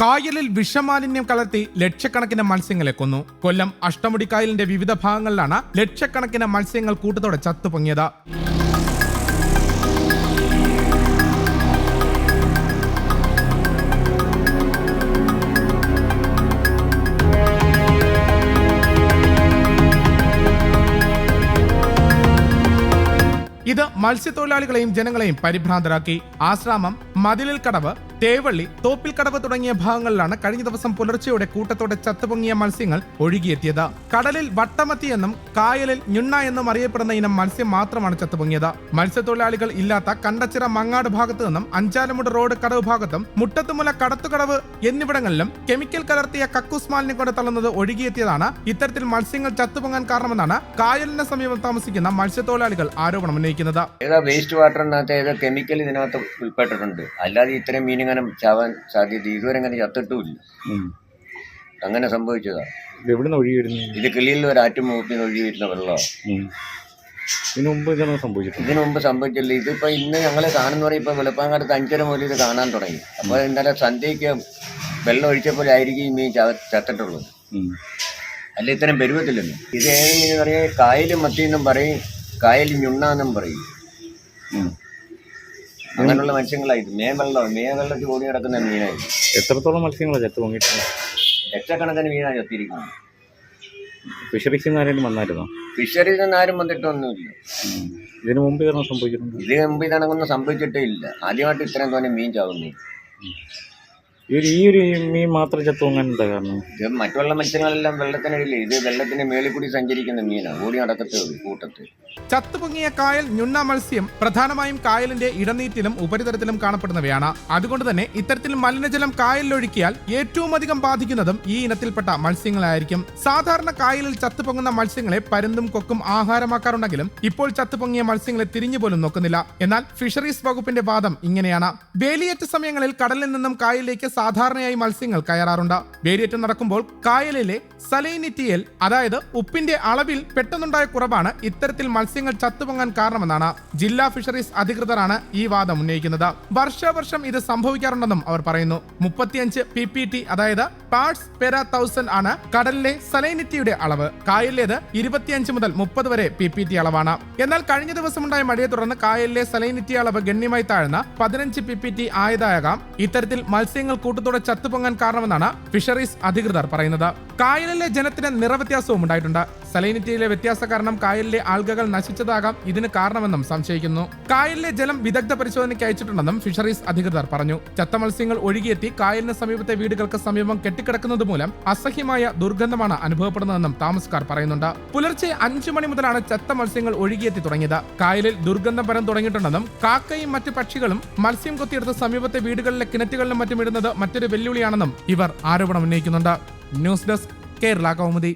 കായലിൽ വിഷമാലിന്യം കലർത്തി ലക്ഷക്കണക്കിന് മത്സ്യങ്ങളെ കൊന്നു. കൊല്ലം അഷ്ടമുടിക്കായലിന്റെ വിവിധ ഭാഗങ്ങളിലാണ് ലക്ഷക്കണക്കിന് മത്സ്യങ്ങൾ കൂട്ടത്തോടെ ചത്തുപൊങ്ങിയത്. ഇത് മത്സ്യത്തൊഴിലാളികളെയും ജനങ്ങളെയും പരിഭ്രാന്തരാക്കി. ആശ്രാമം മതിലിൽ കടവ് തേവള്ളി തോപ്പിൽ കടവ് തുടങ്ങിയ ഭാഗങ്ങളിലാണ് കഴിഞ്ഞ ദിവസം പുലർച്ചെയോടെ കൂട്ടത്തോടെ ചത്തുപൊങ്ങിയ മത്സ്യങ്ങൾ ഒഴുകിയെത്തിയത്. കടലിൽ വട്ടമത്തി എന്നും കായലിൽ ഞുണ്ണ എന്നും അറിയപ്പെടുന്ന ഇനം മത്സ്യം മാത്രമാണ് ചത്തുപൊങ്ങിയത്. മത്സ്യത്തൊഴിലാളികൾ ഇല്ലാത്ത കണ്ടച്ചിറ മങ്ങാട് ഭാഗത്തു നിന്നും അഞ്ചാലമുട് റോഡ് കടവ് ഭാഗത്തും മുട്ടത്തുമുല കടത്തുകടവ് എന്നിവിടങ്ങളിലും കെമിക്കൽ കലർത്തിയ കക്കൂസ് മാലിന്യം കൊണ്ട് തള്ളുന്നത് ഒഴുകിയെത്തിയതാണ്. ഇത്തരത്തിൽ മത്സ്യങ്ങൾ ചത്തുപൊങ്ങാൻ കാരണമെന്നാണ് കായലിന് സമീപം താമസിക്കുന്ന മത്സ്യത്തൊഴിലാളികൾ ആരോപണം ഉന്നയിക്കുന്നത്. വേസ്റ്റ് വാട്ടറിനകത്ത് കെമിക്കൽ ഇതിനകത്ത് ഉൾപ്പെട്ടിട്ടുണ്ട്. അല്ലാതെ ഇത്തരം മീനിങ്ങനെ ചാവാൻ സാധ്യത ഇതുവരെ അങ്ങനെ ചത്തിട്ടുമില്ല. അങ്ങനെ സംഭവിച്ചതാ എവിടുന്ന് ഒഴുകി വരുന്നത് ഇത് കിളിയിൽ ഒരു ആറ്റും മുഖത്തിന് ഒഴുകി വരുന്ന വെള്ളമാണ്. സംഭവിച്ചിട്ട് ഇതിനു മുമ്പ് ഇതൊന്നും സംഭവിച്ചിട്ടുണ്ട് ഇതിനു മുമ്പ് സംഭവിച്ചില്ല. ഇതിപ്പോ ഇന്ന് ഞങ്ങൾ കാണുന്നവരെ ഇപ്പൊ വെളുപ്പാങ്കാലത്ത് അഞ്ചര മുതൽ ഇത് കാണാൻ തുടങ്ങി. അപ്പോൾ ഇന്നലെ സന്ധ്യയ്ക്ക് വെള്ളം ഒഴിച്ചപ്പോഴായിരിക്കും ഈ മീൻ ചത്തിട്ടുള്ളത്. അല്ല ഇത്തരം പെരുവത്തില്ലെന്ന് ഇത് ഏതെങ്കിലും പറയാ കായലും മത്തിയെന്നും പറയും കായൽ ഞുണ്ണാന്നും പറയും. അങ്ങനെയുള്ള മത്സ്യങ്ങളായിരുന്നു മേവെള്ളം മേവെള്ളത്തിൽ ഓടി കിടക്കുന്ന മീനായിരുന്നു എത്രത്തോളം മത്സ്യങ്ങളാണ് ചത്ത് പൊങ്ങിയിട്ടുണ്ട് ലക്ഷക്കണക്കിന് മീനാണ് ചത്തിരിക്കുന്നത്. ഫിഷറീസിൽ നിന്ന് ആരെങ്കിലും വന്നായിരുന്നോ? ഫിഷറീസിൽ നിന്ന് ആരും വന്നിട്ടൊന്നുമില്ല. ഇതിനു മുമ്പ് സംഭവിച്ചിട്ടുണ്ട്? ഇതിനു മുമ്പ് ഇതണക്കൊന്നും സംഭവിച്ചിട്ടേ ഇല്ല. ആദ്യമായിട്ട് ഇത്രയും തോന്നെ മീൻ ചാവുന്നു. ഈ ഒരു- ഈ ഒരു മീൻ മാത്രം ചത്ത് എന്താ കാരണം? ഇത് മറ്റുള്ള മത്സ്യങ്ങളെല്ലാം വെള്ളത്തിനടിയില്ല ഇത് വെള്ളത്തിന് മേളിൽ കൂടി സഞ്ചരിക്കുന്ന മീനാണ് ഓടി നടക്കത്തേ ഉള്ളൂ കൂട്ടത്തിൽ ചത്തുപൊങ്ങിയ കായൽ ഞുണ്ണ മത്സ്യം പ്രധാനമായും കായലിന്റെ ഇടനീറ്റിലും ഉപരിതലത്തിലും കാണപ്പെടുന്നവയാണ്. അതുകൊണ്ട് തന്നെ ഇത്തരത്തിൽ മലിനജലം കായലിലൊഴുക്കിയാൽ ഏറ്റവും അധികം ബാധിക്കുന്നതും ഈ ഇനത്തിൽപ്പെട്ട മത്സ്യങ്ങളായിരിക്കും. സാധാരണ കായലിൽ ചത്തുപൊങ്ങുന്ന മത്സ്യങ്ങളെ പരുന്തും കൊക്കും ആഹാരമാക്കാറുണ്ടെങ്കിലും ഇപ്പോൾ ചത്തുപൊങ്ങിയ മത്സ്യങ്ങളെ തിരിഞ്ഞു പോലും നോക്കുന്നില്ല. എന്നാൽ ഫിഷറീസ് വകുപ്പിന്റെ വാദം ഇങ്ങനെയാണ്. വേലിയേറ്റ സമയങ്ങളിൽ കടലിൽ നിന്നും കായലിലേക്ക് സാധാരണയായി മത്സ്യങ്ങൾ കയറാറുണ്ട്. വേലിയേറ്റം നടക്കുമ്പോൾ കായലിലെ സലൈനിറ്റിയൽ അതായത് ഉപ്പിന്റെ അളവിൽ പെട്ടെന്നുണ്ടായ കുറവാണ് ഇത്തരത്തിൽ മത്സ്യങ്ങൾ ചത്തുപൊങ്ങാൻ കാരണമെന്നാണ് ജില്ലാ ഫിഷറീസ് അധികൃതരാണ് ഈ വാദം ഉന്നയിക്കുന്നത്. വർഷാവർഷം ഇത് സംഭവിക്കാറുണ്ടെന്നും അവർ പറയുന്നു. മുപ്പത്തിയഞ്ച് പി പി ടി അതായത് പാർട്സ് പെര തൗസൻഡ് ആണ് കടലിലെ സലൈനിറ്റിയുടെ അളവ്. കായലിലേത് ഇരുപത്തിയഞ്ച് മുതൽ മുപ്പത് വരെ പി പി ടി അളവാണ്. എന്നാൽ കഴിഞ്ഞ ദിവസമുണ്ടായ മഴയെ തുടർന്ന് കായലിലെ സലൈനിറ്റി അളവ് ഗണ്യമായി താഴ്ന്ന പതിനഞ്ച് പി പി ടി ആയതാകാം. ഇത്തരത്തിൽ മത്സ്യങ്ങൾ കൂട്ടത്തോടെ ചത്തുപൊങ്ങാൻ കാരണമെന്നാണ് ഫിഷറീസ് അധികൃതർ പറയുന്നത്. കായലിലെ ജനത്തിന് നിറവ്യത്യാസവും ഉണ്ടായിട്ടുണ്ട്. സലൈനിറ്റിയിലെ വ്യത്യാസ കാരണം കായലിലെ ആൽഗകൾ നശിച്ചതാകാം. ഇതിന് കാരണമെന്നും സംശയിക്കുന്നു. കായലിലെ ജലം വിദഗ്ധ പരിശോധനയ്ക്ക് അയച്ചിട്ടുണ്ടെന്നും ഫിഷറീസ് അധികൃതർ പറഞ്ഞു. ചത്ത മത്സ്യങ്ങൾ ഒഴുകിയെത്തി കായലിന് സമീപത്തെ വീടുകൾക്ക് സമീപം കെട്ടിക്കിടക്കുന്നത് മൂലം അസഹ്യമായ ദുർഗന്ധമാണ് അനുഭവപ്പെടുന്നതെന്നും താമസക്കാർ പറയുന്നുണ്ട്. പുലർച്ചെ അഞ്ചു മണി മുതലാണ് ചത്ത മത്സ്യങ്ങൾ ഒഴുകിയെത്തി തുടങ്ങിയത്. കായലിൽ ദുർഗന്ധം പരം തുടങ്ങിയിട്ടുണ്ടെന്നും കാക്കയും മറ്റ് പക്ഷികളും മത്സ്യം കൊത്തിയെടുത്ത് സമീപത്തെ വീടുകളിലെ കിണറ്റുകളിലും മറ്റും ഇടുന്നത് മറ്റൊരു വെല്ലുവിളിയാണെന്നും ഇവർ ആരോപണം ഉന്നയിക്കുന്നുണ്ട്. News desk Kerala Kaumudi